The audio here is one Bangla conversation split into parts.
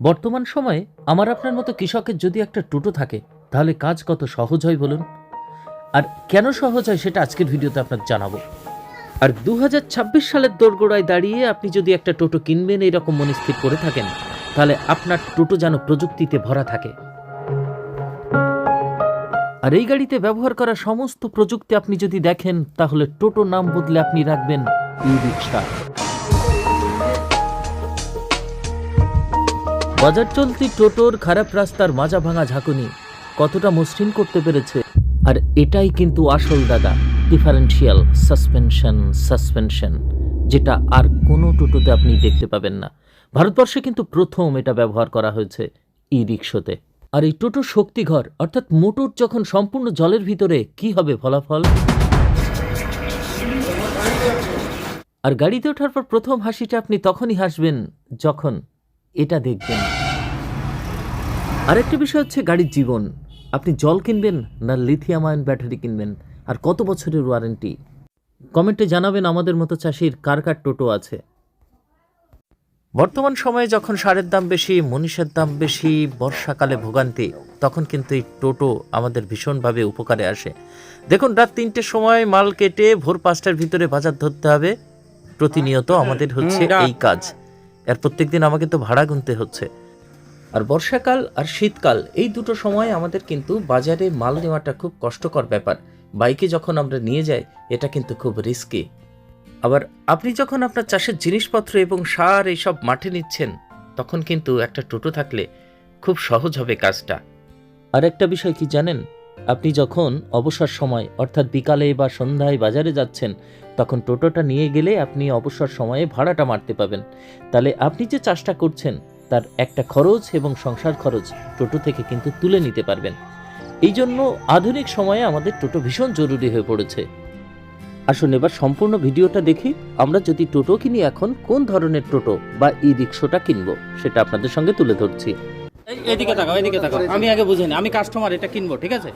বর্তমান সময়ে আমার আপনার মতো কৃষকের যদি একটা টোটো থাকে, তাহলে কাজ কত সহজ হয় বলুন? আর কেন সহজ হয় সেটা আজকের ভিডিওতে আপনাকে জানাব। আর দু হাজার ছাব্বিশ সালের দোরগোড়ায় দাঁড়িয়ে আপনি যদি একটা টোটো কিনবেন এইরকম মনস্থির করে থাকেন, তাহলে আপনার টোটো যেন প্রযুক্তিতে ভরা থাকে। আর এই গাড়িতে ব্যবহার করা সমস্ত প্রযুক্তি আপনি যদি দেখেন, তাহলে টোটো নাম বদলে আপনি রাখবেন ই রিক্সা বাজার চলতি টোটোর খারাপ রাস্তার মাজা ভাঙা ঝাঁকুনি কতটা মসৃণ করতে পেরেছে? আর এটাই কিন্তু আসল দাদা, ডিফারেন্সিয়াল সাসপেনশন সাসপেনশন, যেটা আর কোনো টোটোতে আপনি দেখতে পাবেন না। ভারতবর্ষে কিন্তু প্রথম এটা ব্যবহার করা হয়েছে ই রিক্সোতে আর এই টোটো শক্তিঘর, অর্থাৎ মোটর যখন সম্পূর্ণ জলের ভিতরে, কি হবে ফলাফল? আর গাড়িতে ওঠার পর প্রথম হাসিটা আপনি তখনই হাসবেন যখন এটা দেখবেন। আরেকটা বিষয় হচ্ছে গাড়ির জীবন। আপনি জল কিনবেন না লিথিয়াম আয়ন ব্যাটারি কিনবেন? আর কত বছরের ওয়ারেন্টি কমেন্টে জানাবেন আমাদের মতো চাষির কার কার টোটো আছে। বর্তমান সময়ে যখন সারের দাম বেশি মনীষের দাম বেশি বর্ষাকালে ভোগান্তি তখন কিন্তু এই টোটো আমাদের ভীষণভাবে উপকারে আসে। দেখুন রাত তিনটের সময় মাল কেটে ভোর পাঁচটার ভিতরে বাজার ধরতে হবে। প্রতিনিয়ত আমাদের হচ্ছে এই কাজ। এর প্রত্যেক দিন আমাকে তো ভাড়া গুনতে হচ্ছে। আর বর্ষাকাল আর শীতকাল, এই দুটো সময় আমাদের কিন্তু বাজারে মাল নেওয়াটা খুব কষ্টকর ব্যাপার। বাইকে যখন আমরা নিয়ে যাই, এটা কিন্তু খুব রিস্কি আবার আপনি যখন আপনার চাষের জিনিসপত্র এবং সার এইসব মাঠে নিচ্ছেন, তখন কিন্তু একটা টোটো থাকলে খুব সহজ হবে কাজটা। আর একটা বিষয় কি জানেন? আপনি যখন অবসর সময়, অর্থাৎ বিকালে বা সন্ধ্যায় বাজারে যাচ্ছেন, তখন টোটোটা নিয়ে গেলে আপনি অবসর সময়ে ভাড়াটা মারতে পাবেন। তাহলে আপনি যে চাষটা করছেন, তার একটা খরচ এবং সংসার খরচ টোটো থেকে কিন্তু তুলে নিতে পারবেন। এই জন্য আধুনিক সময়ে আমাদের টোটো ভীষণ জরুরি হয়ে পড়েছে। আসুন এবার সম্পূর্ণ ভিডিওটা দেখি, আমরা যদি টোটো কিনি এখন, কোন ধরনের টোটো বা ই রিক্সোটা কিনবো, সেটা আপনাদের সঙ্গে তুলে ধরছি। এদিকে তাকাও এদিকে তাকাও। আমি আগে বুঝিনি আমি কাস্টমার এটা কিনবো ঠিক আছে?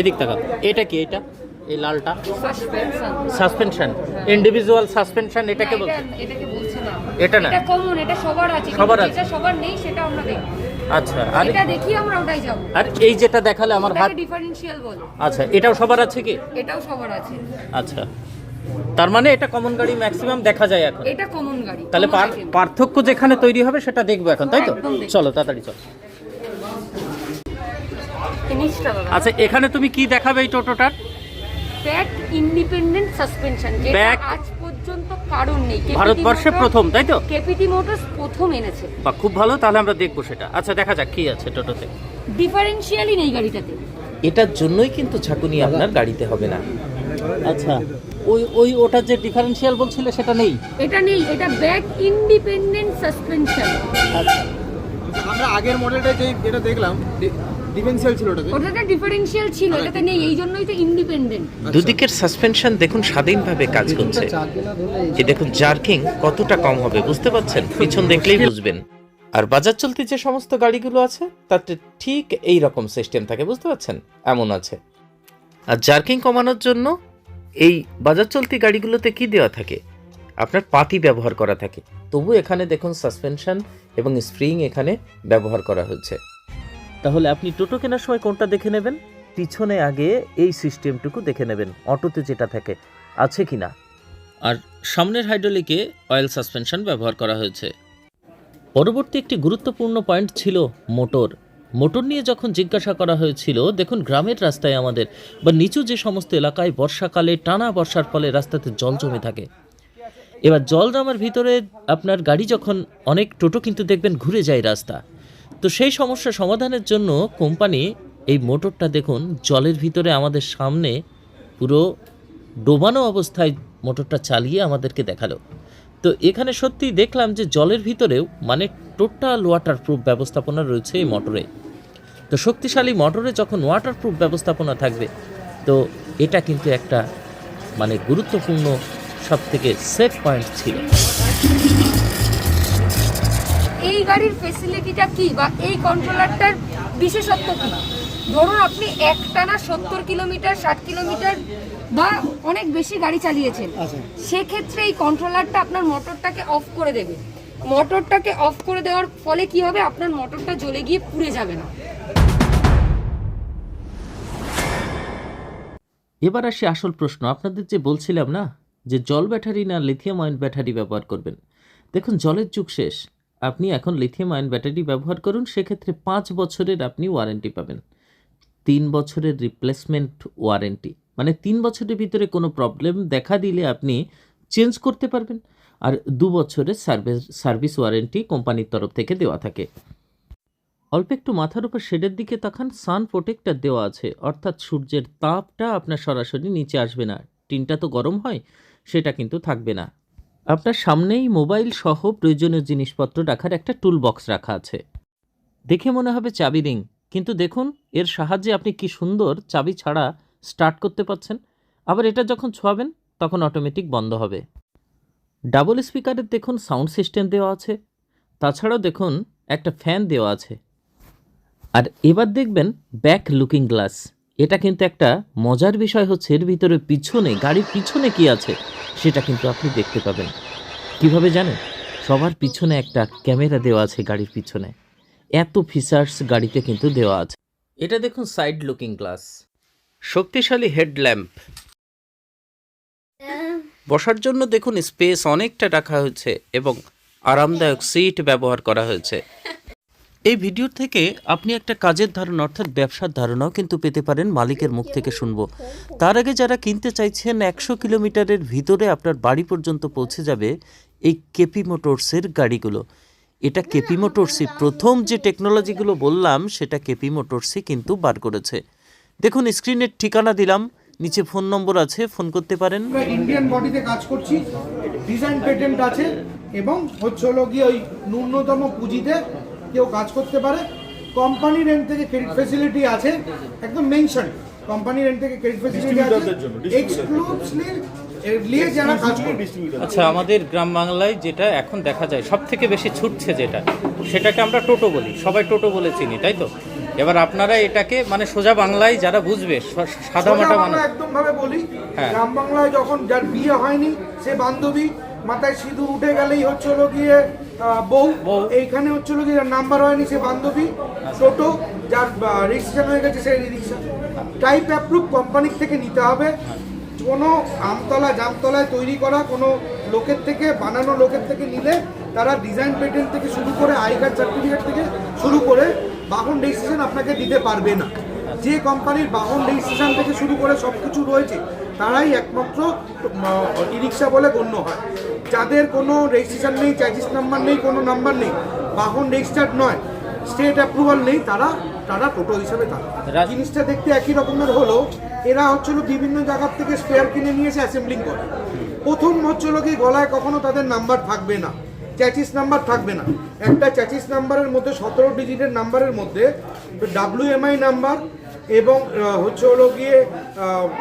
এদিক তাকাও। এটা কি এটা? এই লালটা? সাসপেনশন সাসপেনশন ইন্ডিভিজুয়াল সাসপেনশন এটাকে বলছে এটা না? এটা কমন এটা সবার আছে। সবার আছে। সবার নেই সেটা আমরা দেখি আচ্ছা আর এটা দেখি আমরা ওটাই যাব। আর এই যেটা দেখালে আমার হাত ডিফারেনশিয়াল বলে। আচ্ছা এটাও সবার আছে কি? এটাও সবার আছে। আচ্ছা। তার মানে এটা কমন গাড়ি ম্যাক্সিমাম দেখা যায় এখন। এটা কমন গাড়ি। তাহলে। পার্থক্য যেখানে তৈরি হবে সেটা দেখব এখন তাই তো? চলো তাড়াতাড়ি চলো। আচ্ছা এখানে তুমি কি দেখাবে এই টোটোটার? ব্যাক ইন্ডিপেন্ডেন্ট সাসপেনশন যেটা Back- আজ পর্যন্ত কারণ নেই। ভারতবর্ষে প্রথম তাই তো? কেপিটি মোটরস প্রথম এনেছে। বা খুব ভালো তাহলে আমরা দেখব সেটা। আচ্ছা দেখা যাক কি আছে টোটোতে। ডিফারেনশিয়ালই নেই গাড়িটাতে। এটার জন্যই কিন্তু ঝাঁকুনি আপনার গাড়িতে হবে না। আচ্ছা। ওই ওই ওটা যে ডিফারেন্সিয়াল বলছিলে সেটা নেই? এটা নেই এটা ব্যাক ইন্ডিপেন্ডেন্ট সাসপেনশন আমরা আগের মডেলটা যে যেটা দেখলাম ডিফেন্সিয়াল ছিল ওটাতে। ওটাতে ডিফারেনশিয়াল ছিল এটাতে নেই এই জন্যই তো ইন্ডিপেন্ডেন্ট দুদিকের সাসপেনশন দেখুন স্বাধীনভাবে কাজ করছে। এই দেখুন জার্কিং কতটা কম হবে বুঝতে পারছেন? পিছন দেখলেই বুঝবেন। আর বাজার চলতি যে সমস্ত গাড়িগুলো আছে তাতে ঠিক এই রকম সিস্টেম থাকে বুঝতে পারছেন? এমন আছে। আর জার্কিং কমানোর জন্য এই বাজার চলতি গাড়িগুলোতে কি দেওয়া থাকে? আপনার পাতি ব্যবহার করা থাকে। তবু এখানে দেখুন সাসপেনশন এবং স্প্রিং এখানে ব্যবহার করা হচ্ছে। তাহলে আপনি টোটো কেনার সময় কোনটা দেখে নেবেন? পিছনে আগে এই সিস্টেমটুকু দেখে নেবেন অটোতে যেটা থাকে। আছে কি না? আর সামনের হাইড্রোলিকে অয়েল সাসপেনশন ব্যবহার করা হয়েছে। পরবর্তী একটি গুরুত্বপূর্ণ পয়েন্ট ছিল মোটর। মোটর নিয়ে যখন জিজ্ঞাসা করা হয়েছিল, দেখুন গ্রামের রাস্তায় আমাদের বা নিচু যে সমস্ত এলাকায় বর্ষাকালে টানা বর্ষার ফলে রাস্তাতে জল জমে থাকে। এবার জল জমার ভিতরে আপনার গাড়ি যখন অনেক টোটো কিন্তু দেখবেন ঘুরে যায় রাস্তা। তো সেই সমস্যা সমাধানের জন্য কোম্পানি এই মোটরটা দেখুন জলের ভিতরে আমাদের সামনে পুরো ডোবানো অবস্থায় মোটরটা চালিয়ে আমাদেরকে দেখাল। তো এখানে সত্যি দেখলাম যে জলের ভিতরেও মানে টোটাল ওয়াটার প্রুফ ব্যবস্থাপনা রয়েছে এই মোটরে। তো শক্তিশালী মোটরে যখন ওয়াটার প্রুফ ব্যবস্থাপনা থাকবে তো এটা কিন্তু একটা মানে গুরুত্বপূর্ণ সব থেকে সেফ পয়েন্ট ছিল। এই গাড়ির ফেসিলিটিটা কি বা এই কন্ট্রোলারটার বিশেষত্ব কি? ধরুন আপনি একটানা সত্তর কিলোমিটার ষাট কিলোমিটার বা অনেক বেশি গাড়ি চালিয়েছেন। সেক্ষেত্রে এই কন্ট্রোলারটা আপনার মোটরটাকে অফ করে দেবে। মোটরটাকে অফ করে দেওয়ার ফলে কি হবে? আপনার মোটরটা জ্বলে গিয়ে পুড়ে যাবে না। এবার আসি আসল প্রশ্ন। আপনাদের যে বলছিলাম না, যে জল ব্যাটারি না লিথিয়াম আয়ন ব্যাটারি ব্যবহার করবেন? দেখুন, জলের যুগ শেষ। আপনি এখন লিথিয়াম আয়ন ব্যাটারি ব্যবহার করুন, সেক্ষেত্রে পাঁচ বছরের আপনি ওয়ারেন্টি পাবেন। তিন বছরের রিপ্লেসমেন্ট ওয়ারেন্টি মানে তিন বছরের ভিতরে কোনো প্রবলেম দেখা দিলে আপনি চেঞ্জ করতে পারবেন। আর দু বছরের সার্ভিস সার্ভিস ওয়ারেন্টি কোম্পানির তরফ থেকে দেওয়া থাকে। অল্প একটু মাথার উপর শেডের দিকে তাকান, সান প্রোটেক্টর দেওয়া আছে। অর্থাৎ সূর্যের তাপটা আপনার সরাসরি নিচে আসবে না। টিনটা তো গরম হয়, সেটা কিন্তু থাকবে না। আপনার সামনেই মোবাইল সহ প্রয়োজনীয় জিনিসপত্র রাখার একটা টুল বক্স রাখা আছে। দেখে মনে হবে চাবি রিং। কিন্তু দেখুন, এর সাহায্যে আপনি কি সুন্দর চাবি ছাড়া স্টার্ট করতে পারছেন। আবার এটা যখন ছোঁয়াবেন, তখন অটোমেটিক বন্ধ হবে। ডাবল স্পিকারের দেখুন সাউন্ড সিস্টেম দেওয়া আছে, তাছাড়াও দেখুন একটা ফ্যান দেওয়া আছে। আর এবার দেখবেন ব্যাক লুকিং গ্লাস, এটা কিন্তু একটা মজার বিষয় হচ্ছে এর ভিতরে পিছনে, গাড়ির পিছনে কি আছে, সেটা কিন্তু আপনি দেখতে পাবেন। কীভাবে জানেন? সবার পিছনে একটা ক্যামেরা দেওয়া আছে গাড়ির পিছনে। এত ফিচার্স গাড়িতে কিন্তু দেওয়া আছে। এটা দেখুন সাইড লুকিং গ্লাস। শক্তিশালী হেডল্যাম্প বসার জন্য দেখুন স্পেস অনেকটা রাখা হয়েছে এবং আরামদায়ক সিট ব্যবহার করা হয়েছে। এই ভিডিও থেকে আপনি একটা কাজের ধারণা, অর্থাৎ ব্যবসার ধারণাও কিন্তু পেতে পারেন মালিকের মুখ থেকে শুনব। তার আগে যারা কিনতে চাইছেন একশো কিলোমিটারের ভিতরে আপনার বাড়ি পর্যন্ত পৌঁছে যাবে এই কেপি মোটরসের গাড়িগুলো। এটা কেপি মোটরসই প্রথম যে টেকনোলজিগুলো বললাম, সেটা কেপি মোটরসই কিন্তু বার করেছে। দেখুন স্ক্রিনের ঠিকানা দিলাম। নিচে ফোন নম্বর আছে ফোন করতে পারেন। ইন্ডিয়ান বডিতে কাজ করছি ডিজাইন পেটেন্ট আছে এবং হচ্ছে হলো গিয়ে ওই ন্যূনতম পুঁজিতে কেউ কাজ করতে পারে। কোম্পানি রেন্ট থেকে ক্রেডিট ফেসিলিটি আছে একদম মেনশন কোম্পানি রেন্ট থেকে ক্রেডিট ফেসিলিটি আছে এক্সক্লুসিভলি আচ্ছা আমাদের গ্রাম বাংলায় যেটা এখন দেখা যায় সব থেকে বেশি ছুটছে যেটা সেটাকে আমরা টোটো বলি। সবাই টোটো বলে চিনি তাই তো? এবার আপনারা এটাকে মানে সোজা বাংলায় যারা বুঝবে সাদা মাটা মানুষ একদম ভাবে বলি হ্যাঁ। গ্রাম বাংলায় যখন যার বিয়ে হয়নি সে বান্ধবী মাথায় সিঁদুর উঠে গেলেই হচ্ছে হলো গিয়ে বউ। এইখানে হচ্ছে হলো গিয়ে যার নাম্বার হয়নি সে বান্ধবী টোটো যার রেজিস্ট্রেশন হয়ে গেছে সে রিক্সা টাইপ অ্যাপ্রুভ কোম্পানির থেকে নিতে হবে কোনো আমতলা জামতলায় তৈরি করা কোনো লোকের থেকে বানানো লোকের থেকে নিলে তারা ডিজাইন পেটেন্ট থেকে শুরু করে আই কার্ড সার্টিফিকেট থেকে শুরু করে বাহন রেজিস্ট্রেশন আপনাকে দিতে পারবে না। যে কোম্পানির বাহন রেজিস্ট্রেশন থেকে শুরু করে সব কিছু রয়েছে তারাই একমাত্র ই রিক্সা বলে গণ্য হয়। যাদের কোনো রেজিস্ট্রেশন নেই চার্জিস নাম্বার নেই কোনো নাম্বার নেই বাহন রেজিস্টার্ড নয় স্টেট অ্যাপ্রুভাল নেই তারা তারা টোটো হিসাবে থাকে জিনিসটা দেখতে একই রকমের হলো এরা হচ্ছিল বিভিন্ন জায়গার থেকে স্পেয়ার কিনে নিয়ে এসে অ্যাসেম্বলিং করে। প্রথম হচ্ছিল কি গলায় কখনো তাদের নাম্বার থাকবে না। চ্যাচিস নাম্বার থাকবে না। একটা চ্যাচিস নাম্বারের মধ্যে সতেরো ডিজিটের নাম্বারের মধ্যে ডাব্লিউএমআই নাম্বার এবং হচ্ছে হলো গিয়ে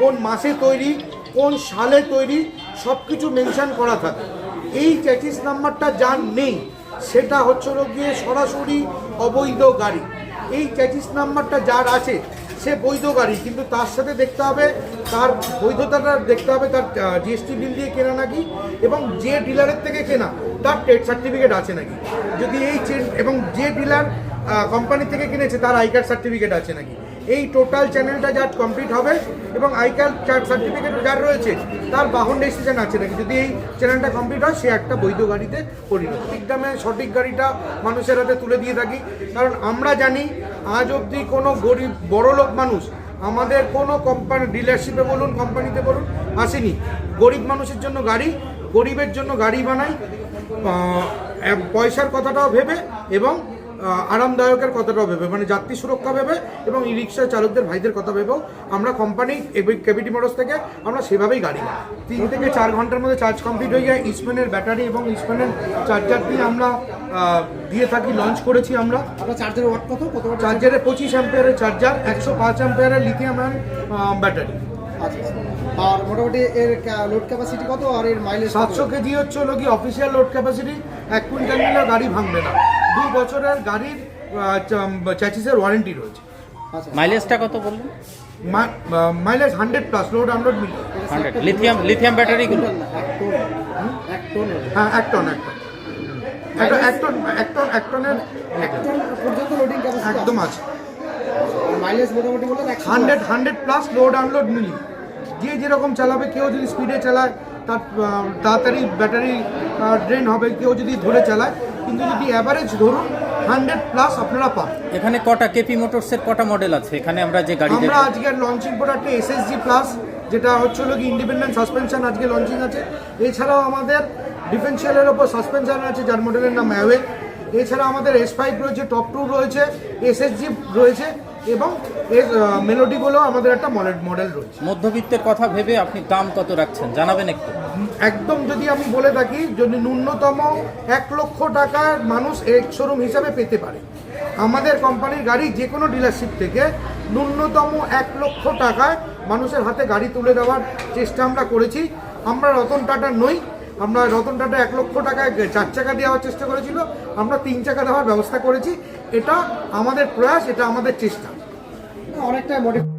কোন মাসে তৈরি, কোন সালে তৈরি সব কিছু মেনশন করা থাকে। এই চ্যাচিস নাম্বারটা যার নেই, সেটা হচ্ছে হলো গিয়ে সরাসরি অবৈধ গাড়ি। এই চ্যাচিস নাম্বারটা যার আছে, সে বৈধ গাড়ি, কিন্তু তার সাথে দেখতে হবে, তার বৈধতাটা দেখতে হবে, তার জিএসটি বিল দিয়ে কেনা নাকি, এবং যে ডিলারের থেকে কেনা। তার ট্রেড সার্টিফিকেট আছে নাকি? যদি এই চেন- এবং যে ডিলার কোম্পানি থেকে কিনেছে, তার আই কার্ড সার্টিফিকেট আছে নাকি? এই টোটাল চ্যানেলটা যার কমপ্লিট হবে, এবং আই কার্ড সার্টিফিকেট যার রয়েছে, তার বাহন রেজিস্ট্রেশন আছে নাকি? যদি এই চ্যানেলটা কমপ্লিট হয়, সে একটা বৈধ গাড়িতে পরিণত। ঠিক দামে সঠিক গাড়িটা মানুষের হাতে তুলে দিয়ে থাকি। কারণ আমরা জানি, আজ অবধি কোনো গরিব, বড় লোক মানুষ, আমাদের কোনো কোম্পানি ডিলারশিপে বলুন কোম্পানিতে বলুন, আসেনি। গরিব মানুষের জন্য গাড়ি, গরিবের জন্য গাড়ি বানাই পয়সার কথাটাও ভেবে এবং আরামদায়কের কথাটাও ভেবে মানে যাত্রী সুরক্ষা ভেবে এবং ই রিক্সা চালকদের ভাইদের কথা ভেবেও আমরা কোম্পানি কেবিটি মোটরস থেকে আমরা সেভাবেই গাড়ি তিন থেকে চার ঘণ্টার মধ্যে চার্জ কমপ্লিট হয়ে যায়। ইস্পেনের ব্যাটারি এবং ইস্পেনের চার্জার দিয়ে আমরা দিয়ে থাকি লঞ্চ করেছি আমরা। চার্জারের ওয়াট কত? কত watt? চার্জারে পঁচিশ অ্যাম্পিয়ারের চার্জার একশো পাঁচ অ্যাম্পিয়ারের লিথিয়াম ব্যাটারি আচ্ছা আর মোটামুটি এর লোড ক্যাপাসিটি কত আর এর মাইলেজ সাতশো কেজি হচ্ছে হলো কি অফিসিয়াল লোড ক্যাপাসিটি এক কুইন্টাল নিলেও গাড়ি ভাঙবে না। দু বছরের গাড়ির চ্যাচিসের ওয়ারেন্টি রয়েছে। আচ্ছা। মাইলেজটা কত বললেন? Mileage hundred plus load million hundred lithium lithium ব্যাটারিগুলো এক টন এক টন। হ্যাঁ এক টন এক টন একটা এক টন এক টন এক টনের এক টন পর্যন্ত লোডিং ক্যাপাসিটি একদম আছে। মাইলেজ মোটামুটি hundred hundred plus load unload মিলি যে যেরকম চালাবে কেউ যদি স্পিডে চালায় তার তাড়াতাড়ি ব্যাটারি ড্রেন হবে কেউ যদি ধরে চালায় কিন্তু যদি অ্যাভারেজ ধরুন হান্ড্রেড প্লাস আপনারা পান। এখানে কটা কেপি মোটরসের কটা মডেল আছে? এখানে আমরা যে গাড়ি আমরা আজকের লঞ্চিং প্রোডাক্টে এসএসজি প্লাস যেটা হচ্ছে হলো কি ইন্ডিপেন্ডেন্ট সাসপেনশন আজকে লঞ্চিং আছে। এছাড়াও আমাদের ডিফেন্সিয়ালের ওপর সাসপেনশন আছে যার মডেলের নাম অ্যাওয়ে এছাড়া আমাদের এস ফাইভ রয়েছে টপ টু রয়েছে এসএসজি রয়েছে। এবং এর মেলোডিগুলো আমাদের একটা মডেল মডেল রয়েছে। মধ্যবিত্তের কথা ভেবে আপনি দাম কত রাখছেন? জানাবেন একটু। একদম যদি আমি বলে থাকি যদি ন্যূনতম এক লক্ষ টাকার মানুষ এক শোরুম হিসাবে পেতে পারে আমাদের কোম্পানির গাড়ি যে কোনো ডিলারশিপ থেকে ন্যূনতম এক লক্ষ টাকায় মানুষের হাতে গাড়ি তুলে দেওয়ার চেষ্টা আমরা করেছি। আমরা রতন টাটা নই আমরা রতন টাটা এক লক্ষ টাকায় চার চাকা দেওয়ার চেষ্টা করেছিল আমরা তিন চাকা দেওয়ার ব্যবস্থা করেছি। এটা আমাদের প্রয়াস এটা আমাদের চেষ্টা। অনেকটাই মডেল